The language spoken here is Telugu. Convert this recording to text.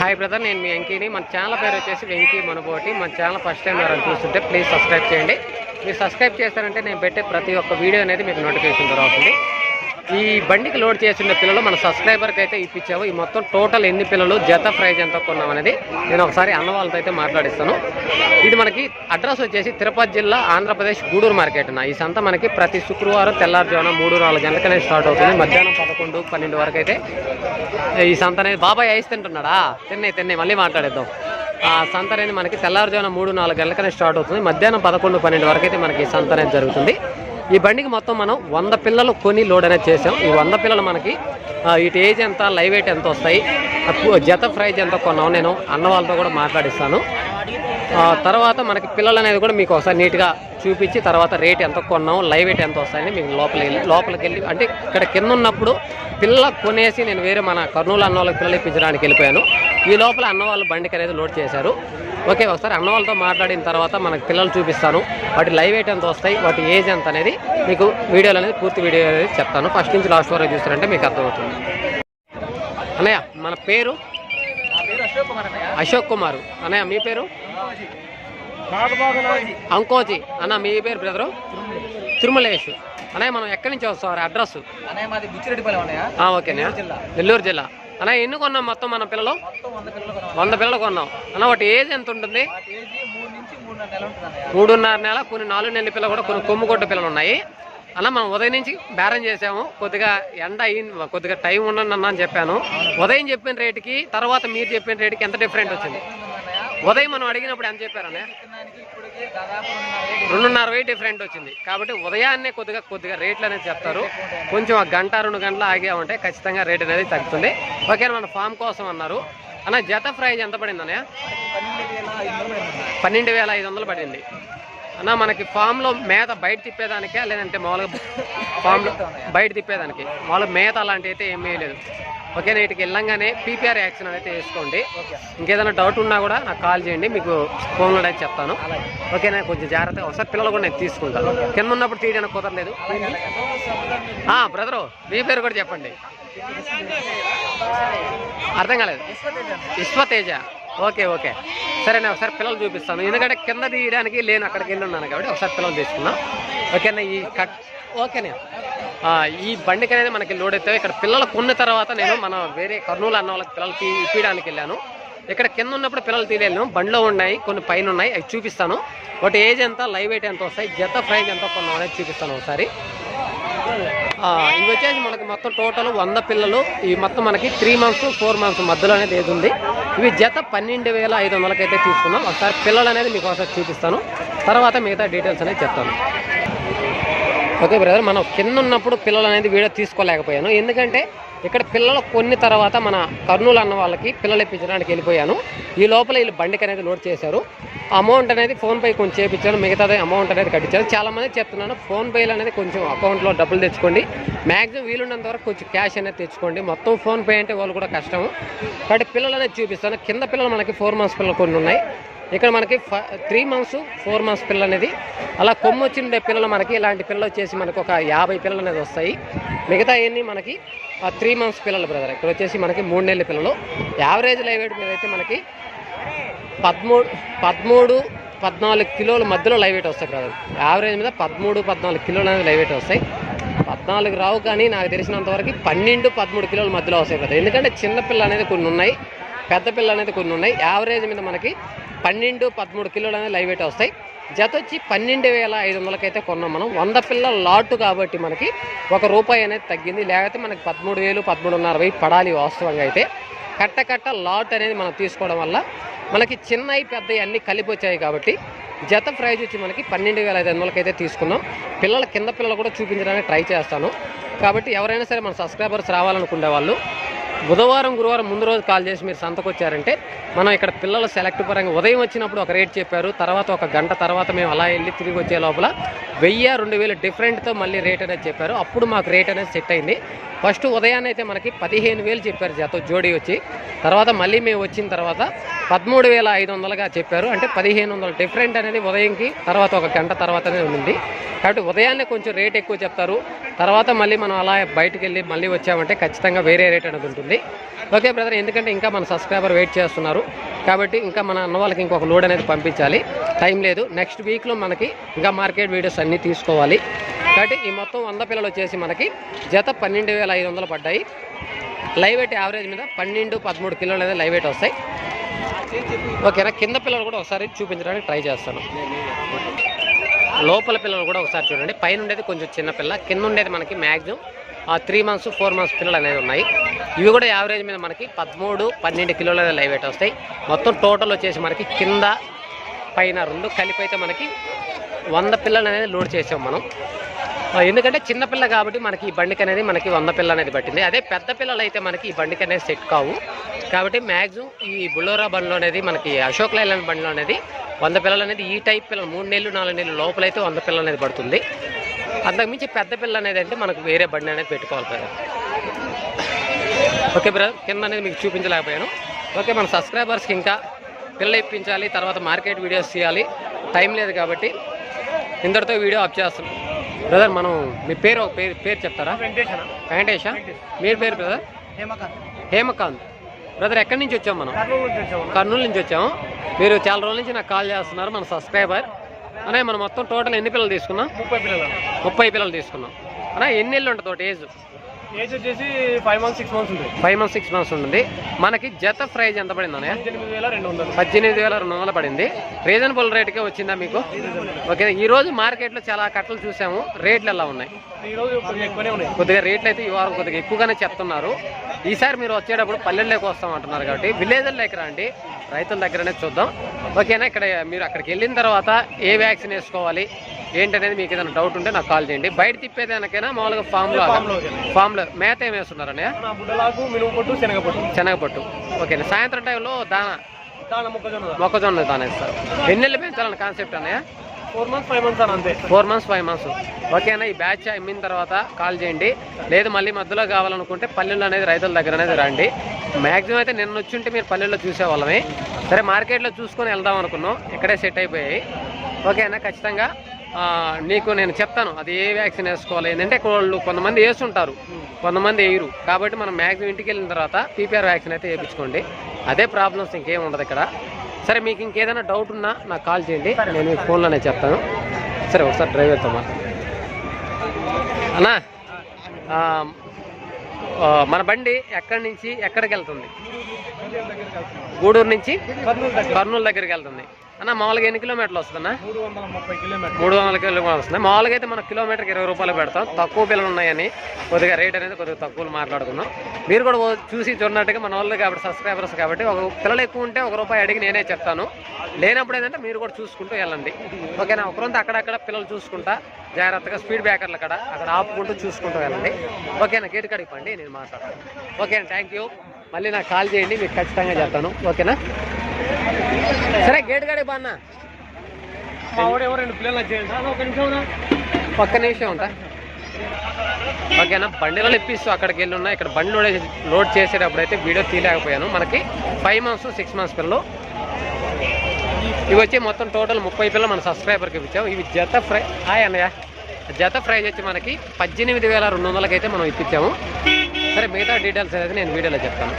హాయ్ బ్రదర్ నేను మీ వెంకీని. మన ఛానల్ పేరు వచ్చేసి వెంకీ మనబోటి. మన ఛానల్ ఫస్ట్ టైం ఎవరైనా చూస్తుంటే ప్లీజ్ సబ్స్క్రైబ్ చేయండి. మీరు సబ్స్క్రైబ్ చేస్తారంటే నేను పెట్టే ప్రతి ఒక్క వీడియో అనేది మీకు నోటిఫికేషన్ ద్వారా ఈ బండికి లోడ్ చేసిన పిల్లలు మన సబ్స్క్రైబర్కి అయితే ఇప్పించావు. ఈ మొత్తం టోటల్ ఎన్ని పిల్లలు జత ప్రైజ్ ఎంత కొన్నాం అనేది నేను ఒకసారి అన్న వాళ్ళతో అయితే మాట్లాడిస్తాను. ఇది మనకి అడ్రస్ వచ్చేసి తిరుపతి జిల్లా ఆంధ్రప్రదేశ్ గూడూరు మార్కెట్ నా ఈ సంత మనకి ప్రతి శుక్రవారం తెల్లారుజామున మూడు నాలుగు గంటలకనే స్టార్ట్ అవుతుంది. మధ్యాహ్నం పదకొండు పన్నెండు వరకు అయితే ఈ సంత అనేది బాబాయ్ ఐస్ తింటున్నాడా? తిన్నాయి తిన్నాయి మళ్ళీ మాట్లాడేద్దాం. ఆ సంత అనేది మనకి తెల్లారుజామున మూడు నాలుగు గంటలకనే స్టార్ట్ అవుతుంది. మధ్యాహ్నం పదకొండు పన్నెండు వరకు అయితే మనకి ఈ సంత అనేది జరుగుతుంది. ఈ బండికి మొత్తం మనం వంద పిల్లలు కొని లోడ్ అనేది చేసాం ఈ వంద పిల్లలు మనకి ఇటు ఏజ్ ఎంత లైవ్ వెయిట్ ఎంత వస్తాయి జత ప్రైజ్ ఎంత కొన్నాం నేను అన్న వాళ్ళతో కూడా మాట్లాడిస్తాను. తర్వాత మనకి పిల్లలు అనేది కూడా మీకు ఒకసారి నీట్గా చూపించి తర్వాత రేట్ ఎంత కొన్నాం లైవ్ వెయిట్ ఎంత వస్తాయని మీకు లోపలికి వెళ్ళి లోపలికి వెళ్ళి అంటే ఇక్కడ కింద ఉన్నప్పుడు పిల్ల కొనేసి నేను వేరే మన కర్నూలు అన్న వాళ్ళకి పిల్లలు ఇప్పించడానికి వెళ్ళిపోయాను. ఈ లోపల అన్న వాళ్ళు బండికి అనేది లోడ్ చేశారు. ఓకే ఒకసారి అన్న వాళ్ళతో మాట్లాడిన తర్వాత మనకి పిల్లలు చూపిస్తాను. వాటి లైవ్ వెయిట్ ఎంత వస్తాయి? వాటి ఏజ్ ఎంత అనేది మీకు వీడియోలు అనేది పూర్తి వీడియో అనేది చెప్తాను. ఫస్ట్ నుంచి లాస్ట్ వరకు చూస్తారంటే మీకు అర్థమవుతుంది. అన్నయ్య మన పేరు? అశోక్ కుమార్ అన్నయ్య. మీ పేరు? అంకోజీ. అన్న మీ పేరు బ్రదరు? తిరుమలేష్ అన్నయ్య మనం ఎక్కడి నుంచి వస్తాం? అడ్రస్? ఓకేనా నెల్లూరు జిల్లా. అన్న ఎన్ని కొన్నాం మొత్తం మన పిల్లలు? వంద పిల్లలు కొన్నాం. అన్న వాటి ఏజ్ ఎంత ఉంటుంది? మూడున్నర నెల కొన్ని నాలుగు నెలల పిల్లలు కూడా కొన్ని కొమ్ముగొడ్డ పిల్లలు ఉన్నాయి. అన్న మనం ఉదయం నుంచి బేరం చేసాము. కొద్దిగా ఎండ అయింది కొద్దిగా టైం ఉండండి అన్న అని చెప్పాను. ఉదయం చెప్పిన రేటుకి తర్వాత మీరు చెప్పిన రేటుకి ఎంత డిఫరెంట్ వచ్చింది? ఉదయం మనం అడిగినప్పుడు ఎంత చెప్పారనే రెండున్నర వేలు వెయిట్ డిఫరెంట్ వచ్చింది. కాబట్టి ఉదయాన్నే కొద్దిగా కొద్దిగా రేట్లు అనేది చెప్తారు. కొంచెం గంట రెండు గంటలు ఆగామంటే ఖచ్చితంగా రేట్ అనేది తగ్గుతుంది. ఓకే మన ఫామ్ కోసం అన్నారు. అన్న జత ప్రైజ్ ఎంత పడింది అన్నయ్య? పన్నెండు వేల ఐదు వందలు పడింది. అన్న మనకి ఫామ్లో మేత బయట తిప్పేదానికే లేదంటే మామూలుగా ఫామ్లో బయట తిప్పేదానికి. మామూలుగా మేత అలాంటివి అయితే ఏమీ లేదు. ఓకే వీటికి వెళ్ళంగానే పీపీఆర్ యాక్షన్ అయితే వేసుకోండి. ఇంకేదైనా డౌట్ ఉన్నా కూడా నాకు కాల్ చేయండి మీకు ఫోన్లో అయితే చెప్తాను. ఓకే ఓకేనా కొంచెం జాగ్రత్తగా ఒకసారి పిల్లలు కూడా నేను తీసుకుంటాను కింద ఉన్నప్పుడు తీయడానికి కుదరలేదు. బ్రదరు మీ పేరు కూడా చెప్పండి. అర్థం కాలేదు. విశ్వతేజ. Okay okay. సరే నేను ఒకసారి పిల్లలు చూపిస్తాను. ఎందుకంటే కింద తీయడానికి లేను అక్కడికి వెళ్ళి ఉన్నాను కాబట్టి ఒకసారి పిల్లలు తీసుకున్నాం ఓకేనా ఈ కట్ ఓకేనే? ఈ బండికి అనేది మనకి లోడ్ అయితే ఇక్కడ పిల్లలు కొన్న తర్వాత నేను మన వేరే కర్నూలు అన్న వాళ్ళకి పిల్లలు తీ ఇప్పించడానికి వెళ్ళాను. ఇక్కడ కింద ఉన్నప్పుడు పిల్లలు తీయలేను. బండిలో ఉన్నాయి కొన్ని పైన ఉన్నాయి అవి చూపిస్తాను. వాటి ఏజ్ ఎంత లైవ్ వెయిట్ ఎంత వస్తాయి జత ప్రైజ్ ఎంత కొన్నాం అనేది చూపిస్తాను ఒకసారి. ఇవి వచ్చేసి మనకి మొత్తం టోటల్ వంద పిల్లలు. ఈ మొత్తం మనకి త్రీ మంత్స్ ఫోర్ మంత్స్ మధ్యలో అనేది ఏది ఉంది. ఇవి జత పన్నెండు వేల ఐదు వందలకైతే తీసుకున్నాం. ఒకసారి పిల్లలు అనేది మీకు ఒకసారి చూపిస్తాను. తర్వాత మిగతా డీటెయిల్స్ అనేది చెప్తాను. ఓకే బ్రదర్ మనం కింద ఉన్నప్పుడు పిల్లలు అనేది వీడియో తీసుకోలేకపోయాను. ఎందుకంటే ఇక్కడ పిల్లలు కొన్ని తర్వాత మన కర్నూలు అన్న వాళ్ళకి పిల్లలు ఇప్పించడానికి వెళ్ళిపోయాను. ఈ లోపల వీళ్ళు బండికి అనేది లోడ్ చేశారు. అమౌంట్ అనేది ఫోన్పే కొంచెం చేయించాను మిగతాది అమౌంట్ అనేది కట్టించాను చాలామంది చెప్తున్నాను ఫోన్పేలు అనేది కొంచెం అకౌంట్లో డబ్బులు తెచ్చుకోండి. మ్యాక్సిమం వీలున్నంత వరకు కొంచెం క్యాష్ అనేది తెచ్చుకోండి. మొత్తం ఫోన్పే అంటే వాళ్ళు కూడా కష్టము. కాబట్టి పిల్లలు అనేది చూపిస్తాను. కింద పిల్లలు మనకి ఫోర్ మంత్స్ పిల్లలు కొన్ని ఉన్నాయి. ఇక్కడ మనకి త్రీ మంత్స్ ఫోర్ మంత్స్ పిల్లలు అనేది అలా కొమ్ము వచ్చిండే పిల్లలు మనకి ఇలాంటి పిల్లలు వచ్చేసి మనకి ఒక యాభై పిల్లలు అనేది వస్తాయి. మిగతా అన్ని మనకి త్రీ మంత్స్ పిల్లలు బ్రదర్ ఇక్కడ వచ్చేసి మనకి మూడు నెలల పిల్లలు. యావరేజ్ లైవ్ వెయిట్ మీద అయితే మనకి పదమూడు పదమూడు పద్నాలుగు కిలోల మధ్యలో లైవ్ వెయిట్ వస్తాయి బ్రదర్ యావరేజ్ మీద పదమూడు పద్నాలుగు కిలోలు అనేది లైవ్ వెయిట్ వస్తాయి. పద్నాలుగు రావు కానీ నాకు తెలిసినంత వరకు పన్నెండు పదమూడు కిలోల మధ్యలో వస్తాయి బ్రదర్ ఎందుకంటే చిన్నపిల్ల అనేది కొన్ని ఉన్నాయి పెద్ద పిల్ల అనేది కొన్ని ఉన్నాయి. యావరేజ్ మీద మనకి పన్నెండు పదమూడు కిలోలు అనేది లైవ్ వెయిట్ వస్తాయి. జత వచ్చి పన్నెండు వేల ఐదు వందలకైతే కొన్నాం మనం. వంద పిల్లల లాటు కాబట్టి మనకి ఒక రూపాయి అనేది తగ్గింది. లేకపోతే మనకి పదమూడు వేలు పదమూడున్నర వెయ్యి పడాలి వాస్తవంగా అయితే. కట్ట కట్ట లాట్ అనేది మనం తీసుకోవడం వల్ల మనకి చిన్నవి పెద్దవి అన్నీ కలిపి వచ్చాయి కాబట్టి జత ప్రైజ్ వచ్చి మనకి పన్నెండు వేల ఐదు వందలకి అయితే తీసుకున్నాం. పిల్లల కింద పిల్లలు కూడా చూపించడానికి ట్రై చేస్తాను. కాబట్టి ఎవరైనా సరే మన సబ్స్క్రైబర్స్ రావాలనుకునే వాళ్ళు బుధవారం గురువారం ముందు రోజు కాల్ చేసి మీరు సంతకు వచ్చారంటే మనం ఇక్కడ పిల్లల సెలెక్ట్ పరంగా ఉదయం వచ్చినప్పుడు ఒక రేట్ చెప్పారు తర్వాత ఒక గంట తర్వాత మేము అలా వెళ్ళి తిరిగి వచ్చే లోపల వెయ్యి రెండు వేలు డిఫరెంట్తో మళ్ళీ రేట్ అనేది చెప్పారు. అప్పుడు మాకు రేట్ అనేది సెట్ అయింది. ఫస్ట్ ఉదయాన్నే అయితే మనకి పదిహేను వేలు చెప్పారు జత జోడీ వచ్చి. తర్వాత మళ్ళీ మేము వచ్చిన తర్వాత పదమూడు వేల ఐదు వందలుగా చెప్పారు. అంటే పదిహేను వందలు డిఫరెంట్ అనేది ఉదయంకి తర్వాత ఒక గంట తర్వాతనే ఉంది. కాబట్టి ఉదయాన్నే కొంచెం రేట్ ఎక్కువ చెప్తారు. తర్వాత మళ్ళీ మనం అలా బయటకు వెళ్ళి మళ్ళీ వచ్చామంటే ఖచ్చితంగా వేరే రేట్ అనేది ఉంటుంది. ఓకే బ్రదర్ ఎందుకంటే ఇంకా మన సబ్స్క్రైబర్ వెయిట్ చేస్తున్నారు. కాబట్టి ఇంకా మన అన్న వాళ్ళకి ఇంకొక లోడ్ అనేది పంపించాలి. టైం లేదు. నెక్స్ట్ వీక్లో మనకి ఇంకా మార్కెట్ వీడియోస్ అన్నీ తీసుకోవాలి. కాబట్టి ఈ మొత్తం వంద పిల్లలు వచ్చేసి మనకి జత పన్నెండు వేల ఐదు వందలు పడ్డాయి. లైవ్ వెయిట్ యావరేజ్ మీద పన్నెండు పదమూడు కిలోలు అనేది లైవ్ వెయిట్ వస్తాయి. ఓకేనా? కింద పిల్లలు కూడా ఒకసారి చూపించడానికి ట్రై చేస్తాను. లోపల పిల్లలు కూడా ఒకసారి చూడండి. పైన ఉండేది కొంచెం చిన్న పిల్ల కింద ఉండేది మనకి maximum three months four months పిల్లలు అనేది ఉన్నాయి. ఇవి కూడా యావరేజ్ మీద మనకి పదమూడు పన్నెండు కిలోల లైవ్ వెయిట్ వస్తాయి. మొత్తం టోటల్ వచ్చేసి మనకి కింద పైన రెండు కలిపి అయితే మనకి వంద పిల్లలు అనేది లోడ్ చేసాం మనం. ఎందుకంటే చిన్నపిల్ల కాబట్టి మనకి ఈ బండికి అనేది మనకి వంద పిల్ల అనేది పట్టింది. అదే పెద్ద పిల్లలు అయితే మనకి ఈ బండికి అనేది సెట్ కావు. కాబట్టి మ్యాక్సిమం ఈ బులోరా బండ్లో అనేది మనకి అశోక్ లైలాండ్ బండిలో అనేది వంద పిల్లలు అనేది ఈ టైప్ పిల్లలు మూడు నెలలు నాలుగు నెలలు లోపలైతే వంద పిల్లలు అనేది పడుతుంది. అంతకుమించి పెద్ద పిల్ల అనేది అంటే మనకు వేరే బండి అనేది పెట్టుకోవాలి కదా. ఓకే బ్రదర్ కింద అనేది మీకు చూపించలేకపోయాను. ఓకే మన సబ్స్క్రైబర్స్కి ఇంకా పిల్ల ఇప్పించాలి తర్వాత మార్కెట్ వీడియోస్ తీయాలి టైం లేదు కాబట్టి ఇంతటితో వీడియో అప్ చేస్తున్నాం. బ్రదర్ మనం మీ పేరు పేరు పేరు చెప్తారా? వెంకటేశ్వర వెంకటేషా? మీ పేరు బ్రదర్? హేమకాంత్. హేమకాంత్. బ్రదర్ ఎక్కడి నుంచి వచ్చాం మనం? కర్నూలు నుంచి వచ్చాము మీరు చాలా రోజుల నుంచి నాకు కాల్ చేస్తున్నారు మన సబ్స్క్రైబర్. అనే మనం మొత్తం టోటల్ ఎన్ని పిల్లలు తీసుకున్నాం? ముప్పై పిల్లలు ముప్పై పిల్లలు తీసుకున్నాం. అన్నా ఎన్ని నెలలు ఉంటుంది ఏజ్? ఏజ్ వచ్చేసి ఫైవ్ మంత్స్ సిక్స్ మంత్స్ ఉంటుంది. ఫైవ్ మంత్స్ సిక్స్ మంత్స్ ఉంటుంది. మనకి జత ప్రైజ్ ఎంత పడింది అన్నయ్య? పద్దెనిమిది వేల రెండు వందలు. పద్దెనిమిది వేల రెండు వందలు పడింది. రీజనబుల్ రేట్కే వచ్చిందా మీకు? ఓకే ఈ రోజు మార్కెట్లో చాలా కట్టలు చూసాము. రేట్లు ఎలా ఉన్నాయి? ఈ రోజు కొద్దిగా ఎక్కువనే ఉన్నాయి. కొద్దిగా రేట్లు అయితే ఈ వారం కొద్దిగా ఎక్కువగానే చెప్తున్నారు. ఈసారి మీరు వచ్చేటప్పుడు పల్లెల్లోకి వస్తాం అంటున్నారు కాబట్టి విలేజ్లోకి రండి రైతుల దగ్గరనే చూద్దాం. ఓకేనా? ఇక్కడ మీరు అక్కడికి వెళ్ళిన తర్వాత ఏ వ్యాక్సిన్ వేసుకోవాలి ఏంటనేది మీకు ఏదైనా డౌట్ ఉంటే నాకు కాల్ చేయండి. బయట తిప్పేదానికైనా మామూలుగా ఫామ్లో ఫామ్లో మేత ఏం వేస్తున్నారన్నయ్య నా బుడ్డలాకు మినుము పొట్టు శనగ పొట్టు శనగపట్టు. ఓకే సాయంత్రం టైంలో దాన దాని మొక్కజొన్న దాన ఇస్తారు ఎన్ని నెలలు పెంచాలని కాన్సెప్ట్ అన్నయ్య? ఫోర్ మంత్స్ ఫైవ్ మంత్స్ అని అంతే. ఫోర్ మంత్స్ ఫైవ్ మంత్స్ ఓకేనా? ఈ బ్యాచ్ అమ్మిన తర్వాత కాల్ చేయండి. లేదు మళ్ళీ మధ్యలో కావాలనుకుంటే పల్లెల్లో అనేది రైతుల దగ్గర అనేది రండి. మ్యాక్సిమం అయితే నిన్న వచ్చి ఉంటే మీరు పల్లెల్లో చూసేవాళ్ళమే. సరే మార్కెట్లో చూసుకొని వెళ్దాం అనుకున్నాం. ఇక్కడే సెట్ అయిపోయాయి. ఓకేనా ఖచ్చితంగా నీకు నేను చెప్తాను. అది ఏ వ్యాక్సిన్ వేసుకోవాలి? ఏంటంటే వాళ్ళు కొంతమంది వేస్తుంటారు. కొంతమంది వేయరు. కాబట్టి మనం మ్యాక్సిమం ఇంటికి వెళ్ళిన తర్వాత పీపీఆర్ వ్యాక్సిన్ అయితే వేయించుకోండి. అదే ప్రాబ్లమ్స్ ఇంకేం ఉండదు ఇక్కడ. సరే మీకు ఇంకేదైనా డౌట్ ఉన్నా నాకు కాల్ చేయండి. నేను మీకు ఫోన్లోనే చెప్తాను. సరే ఒకసారి డ్రైవర్తో మాట్లాడు. అన్నా మన బండి ఎక్కడి నుంచి ఎక్కడికి వెళ్తుంది? గూడూరు నుంచి కర్నూలు కర్నూలు దగ్గరికి వెళ్తుంది. అన్న మామూలుగా ఎన్ని కిలోమీటర్లు వస్తుందన్నా? మూడు వందల ముప్పై కిలోమీటర్ మూడు వందల కిలోమీటర్లు వస్తుంది. మామూలుగా అయితే మన కిలోమీటర్కి ఇరవై రూపాయలు పెడతాం. తక్కువ పిల్లలు ఉన్నాయని కొద్దిగా రేట్ అనేది కొద్దిగా తక్కువ మాట్లాడుకుందాం. మీరు కూడా చూసి చూడనట్టుగా మన వాళ్ళు కాబట్టి సబ్స్క్రైబర్స్ కాబట్టి ఒక పిల్లలు ఎక్కువ ఉంటే ఒక రూపాయి అడిగి నేనే చెప్తాను. లేనప్పుడు ఏంటంటే మీరు కూడా చూసుకుంటూ వెళ్ళండి. ఓకేనా? ఒకరంతా అక్కడక్కడ పిల్లలు చూసుకుంటా జాగ్రత్తగా స్పీడ్ బ్రేకర్లు అక్కడ అక్కడ ఆపుకుంటూ చూసుకుంటూ వెళ్ళండి. ఓకేనా? గేట్ కాడికి పండి నేను మాట్లాడతాను. ఓకేనా? Thank you. మళ్ళీ నాకు కాల్ చేయండి మీకు ఖచ్చితంగా చెప్తాను. ఓకేనా? సరే గేట్ కాడికి బాన్నా ఒక్క నిమిషం ఉంటా. ఓకేనా? బండిలో ఇప్పిస్తూ అక్కడికి వెళ్ళి ఉన్నా. ఇక్కడ బండి లోడ్ లోడ్ చేసేటప్పుడు అయితే వీడియో తీయలేకపోయాను. మనకి ఫైవ్ మంత్స్ సిక్స్ మంత్స్ పిల్లలు. ఇవి వచ్చి మొత్తం టోటల్ ముప్పై పిల్లలు మన సబ్స్క్రైబర్కి ఇచ్చాం. ఇవి జత ఫ్రై హాయ్ అన్నయ్య. జత ప్రైజ్ వచ్చి మనకి పద్దెనిమిది వేల రెండు వందలకైతే మనం ఇప్పించాము. సరే మిగతా డీటెయిల్స్ అనేది నేను వీడియోలో చెప్తాను.